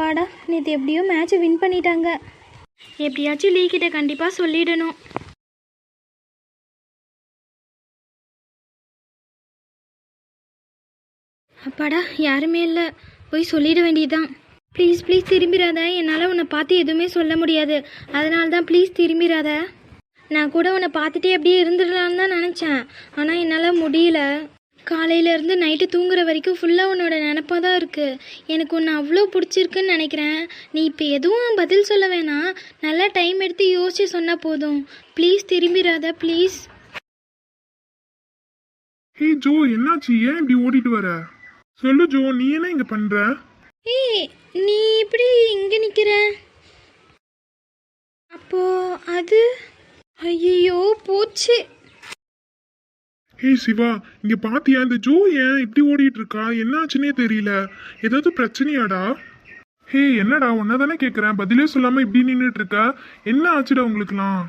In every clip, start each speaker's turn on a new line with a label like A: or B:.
A: அப்பாடா நேற்று எப்படியோ மேட்ச்சை வின் பண்ணிட்டாங்க. எப்படியாச்சும் லீ கிட்ட கண்டிப்பாக சொல்லிடணும். அப்பாடா யாருமே இல்லை. போய் சொல்லிட வேண்டியதுதான். ப்ளீஸ் ப்ளீஸ் திரும்பிடாத என்னால் உன்னை பார்த்து எதுவுமே சொல்ல முடியாது. அதனால தான் ப்ளீஸ் திரும்பிடாத நான் கூட உன்னை பார்த்துட்டே அப்படியே இருந்துடலான்னு தான் நினச்சேன். ஆனால் என்னால் முடியல. காலையிலேருந்து நைட்டு தூங்குற வரைக்கும் ஃபுல்லாக உன்னோட நினப்பாக தான் இருக்குது எனக்கு உன்னை அவ்வளோ பிடிச்சிருக்குன்னு நினைக்கிறேன். நீ இப்போ எதுவும் பதில் சொல்ல வேணாம். நல்லா டைம் எடுத்து யோசிச்சு சொன்னால் போதும். ப்ளீஸ் திரும்பிடாத ப்ளீஸ்
B: ஹே ஜோ என்னாச்சு? ஏன் இப்படி ஓடிட்டு வர? சொல்லு ஜோ நீ என்ன இங்க பண்ற?
A: ஏய் நீ இப்படி இங்கே நிற்கிற அப்போ அது? ஐயோ போச்சு.
B: ஹே சிவா இங்க பாத்தியா இந்த ஜோ ஏன் இப்படி ஓடிட்டு இருக்கா என்னாச்சுன்னே தெரியல. ஏதாவது பிரச்சனையாடா? ஹே என்னடா தானே கேக்குறேன். பதிலே சொல்லாம இப்படி நின்றுட்டு இருக்க என்ன ஆச்சுடா உங்களுக்குலாம்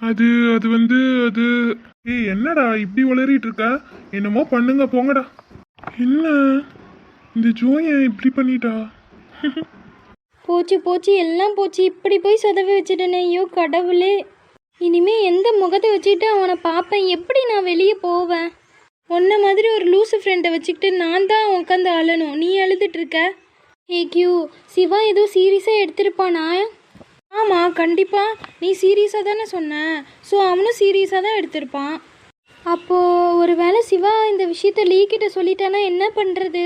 B: அது அது வந்து அது ஏய் என்னடா இப்படி வளரிட்டு இருக்க என்னமோ பண்ணுங்க போங்கடா. என்ன? இந்த ஜோ ஏன் இப்படி பண்ணிட்டா?
A: போச்சு போச்சு எல்லாம் போச்சு. இப்படி போய் சொதவி வச்சுட்டேனே ஐயோ கடவுளே. இனிமே எந்த முகத்தை வச்சுக்கிட்டு அவனை பார்ப்பேன்? எப்படி நான் வெளியே போவேன்? உன்ன மாதிரி ஒரு லூசு ஃப்ரெண்டை வச்சுக்கிட்டு நான் தான் உட்காந்து அழணும். நீ அழுதுட்டு இருக்க. ஏ கியூ சிவா ஏதோ சீரியஸாக எடுத்திருப்பானா? ஆமாம் கண்டிப்பாக நீ சீரியஸாக தானே சொன்ன. ஸோ அவனும் சீரியஸாக தான் எடுத்திருப்பான். அப்போது ஒரு வேளை சிவா இந்த விஷயத்த லீக்கிட்ட சொல்லிட்டானா என்ன பண்ணுறது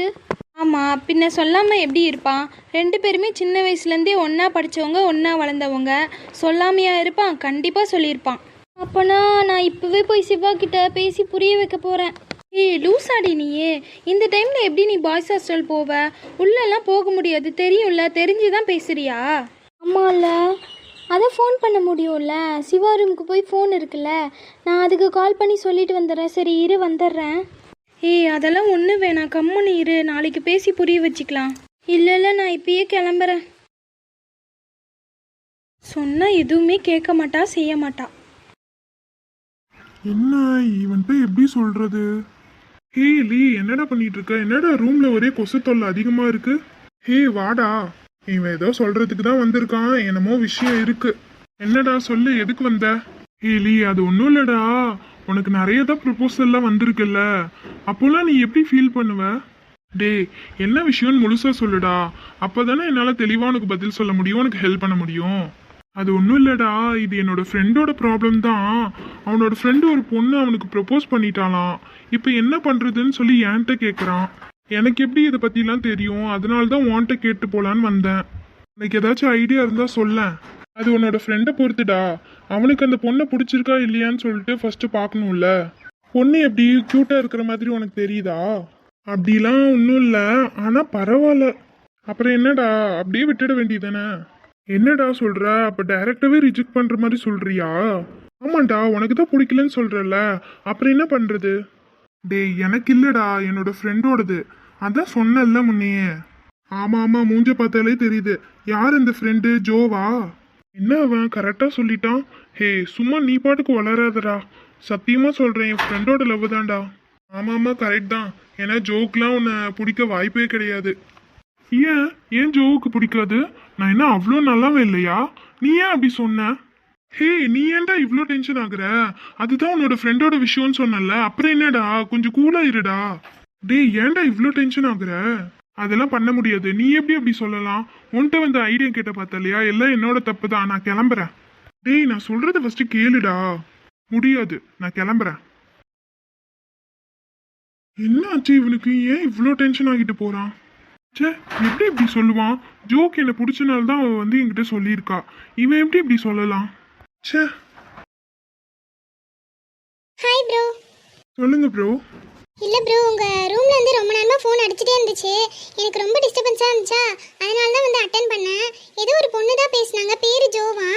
A: ஆமாம் பின்ன சொல்லாமல் எப்படி இருப்பான் ரெண்டு பேருமே சின்ன வயசுலேருந்தே ஒன்றா படித்தவங்க ஒன்றா வளர்ந்தவங்க. சொல்லாமையா இருப்பான் கண்டிப்பாக சொல்லியிருப்பான். அப்போனா நான் இப்போவே போய் சிவா கிட்ட பேசி புரிய வைக்க போகிறேன் ஏய் லூசாடி நீயே. இந்த டைமில் எப்படி நீ பாய்ஸ் ஹாஸ்டல் போவ? உள்ளெல்லாம் போக முடியாது. தெரியும்ல தெரிஞ்சு தான் பேசுறியா? ஆமாம்ல அதை ஃபோன் பண்ண முடியும்ல. சிவா ரூமுக்கு போய் ஃபோன் இருக்குல்ல. நான் அதுக்கு கால் பண்ணி சொல்லிட்டு வந்துடுறேன். சரி இரு வந்துடுறேன். ஏய் அதெல்லாம் ஒன்று வேணாம். கம்முன்னு இரு. நாளைக்கு பேசி புரிய வச்சுக்கலாம். இல்லை இல்லை நான் இப்பயே கிளம்புறேன். சொன்னால் எதுவுமே கேட்க மாட்டா செய்ய மாட்டா.
B: என்ன இவன்ட்ட எப்படி சொல்றது? ஹே லீ என்னடா பண்ணிட்டு இருக்க என்னடா ரூம்ல ஒரே கொசு தொல்லை அதிகமா இருக்கு? ஹே வாடா. இவன் ஏதோ சொல்றதுக்கு தான் வந்திருக்கான். என்னமோ விஷயம் இருக்கு. என்னடா சொல்லு எதுக்கு வந்த? ஹே லீ அது ஒன்றும் இல்லடா. உனக்கு நிறைய தான் ப்ரப்போசல்லாம் வந்திருக்குல்ல. அப்போல்லாம் நீ எப்படி ஃபீல் பண்ணுவ? டேய் என்ன விஷயம்னு முழுசா சொல்லுடா. அப்போ தானே என்னால் தெளிவாக உனக்கு பதில் சொல்ல முடியும் உனக்கு ஹெல்ப் பண்ண முடியும். அது ஒன்றும் இல்லைடா. இது என்னோட ஃப்ரெண்டோட ப்ராப்ளம் தான். அவனோட ஃப்ரெண்டு ஒரு பொண்ணு அவனுக்கு ப்ரப்போஸ் பண்ணிட்டாலாம் இப்போ என்ன பண்ணுறதுன்னு சொல்லி என்கிட்ட கேட்குறான் எனக்கு எப்படி இதை பற்றிலாம் தெரியும்? அதனால தான் உன்கிட்ட கேட்டு போகலான்னு வந்தேன். எனக்கு ஏதாச்சும் ஐடியா இருந்தால் சொல்லேன். அது உன்னோட ஃப்ரெண்டை பொறுத்துடா. அவனுக்கு அந்த பொண்ணை பிடிச்சிருக்கா இல்லையான்னு சொல்லிட்டு ஃபஸ்ட்டு பார்க்கணும்ல. பொண்ணு எப்படி க்யூட்டாக இருக்கிற மாதிரி உனக்கு தெரியுதா? அப்படிலாம் ஒன்றும் இல்லை. ஆனால் பரவாயில்ல. அப்புறம் என்னடா? அப்படியே விட்டுட வேண்டியதானே என்னடா சொல்கிற அப்போ டைரக்டாவே ரிஜெக்ட் பண்ணுற மாதிரி சொல்கிறியா ஆமாண்டா உனக்கு தான் பிடிக்கலன்னு சொல்கிறல்ல அப்புறம் என்ன பண்ணுறது டேய் எனக்கு இல்லைடா. என்னோட ஃப்ரெண்டோடது அதான் சொன்னல முன்னையே. ஆமாம் ஆமாம் மூஞ்ச பார்த்தாலே தெரியுது. யார் இந்த ஃப்ரெண்டு ஜோவா? என்ன அவன் கரெக்டாக சொல்லிட்டான்? ஹே சும்மா நீ பாட்டுக்கு வளராதடா. சத்தியமாக சொல்கிறேன் என் ஃப்ரெண்டோட லவ் தான்டா. ஆமாம்மா கரெக்ட் தான். ஏன்னா ஜோக்லாம் உன்னை பிடிக்க வாய்ப்பே கிடையாது. ஏன்? ஏன் ஜோவுக்கு பிடிக்காது? நான் என்ன அவ்வளோ நல்லாவே இல்லையா? நீ ஏன் அப்படி சொன்ன? ஹே நீ ஏன்டா இவ்வளோ டென்ஷன் ஆகுற? அதுதான் உன்னோட ஃப்ரெண்டோட விஷயம்னு சொன்னல அப்புறம் என்னடா? கொஞ்சம் கூலாக இருடா. டேய் ஏன்டா இவ்வளோ டென்ஷன் ஆகுற? அதெல்லாம் பண்ண முடியாது. நீ எப்படி அப்படி சொல்லலாம்? உன்கிட்ட வந்து ஐடியா கேட்ட பார்த்தாலையா எல்லாம் என்னோட தப்பு தான் நான் கிளம்புறேன். டேய் நான் சொல்றத ஃபர்ஸ்ட் கேளுடா. முடியாது. நான் கிளம்புறேன். என்ன ஆச்சு இவனுக்கு? ஏன் இவ்வளோ டென்ஷன் ஆகிட்டு போறான்? ச்சே எப்படி இப்படி சொல்லுவான்? ஜோக் என்னை பிடிச்சனால தான் அவன் வந்து என்கிட்ட சொல்லியிருக்கா. இவன் எப்படி இப்படி சொல்லலாம்? ச்சே.
C: ஹாய் ப்ரோ
B: சொல்லுங்க ப்ரோ
C: இல்லை ப்ரோ உங்கள் ரூமில் வந்து ரொம்ப நேரமாக ஃபோன் அடிச்சுட்டே இருந்துச்சு. எனக்கு ரொம்ப டிஸ்டர்பன்ஸாக இருந்துச்சா? அதனால தான் வந்து அட்டன் பண்ணேன். ஏதோ ஒரு பொண்ணு தான் பேசுனாங்க பேர் ஜோவா.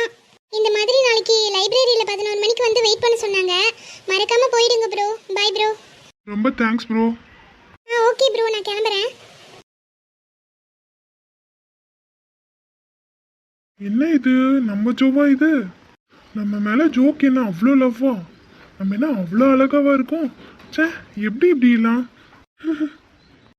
C: இந்த மாதிரி நாளைக்கு லைப்ரரியில் பதினோரு மணிக்கு வந்து வெயிட் பண்ண சொன்னாங்க. மறக்காமல் போயிடுங்க ப்ரோ பை ப்ரோ
B: ரொம்ப தேங்க்ஸ் ப்ரோ
C: ஆ ஓகே ப்ரோ நான் கிளம்புறேன்.
B: என்ன இது? நம்ம ஜோவா இது? நம்ம மேல ஜோக் என்ன? அவ்வளோ லவ்வா நம்ம என்ன அவ்வளோ அழகாவா இருக்கும்? ச்சே எப்படி இப்படிலாம்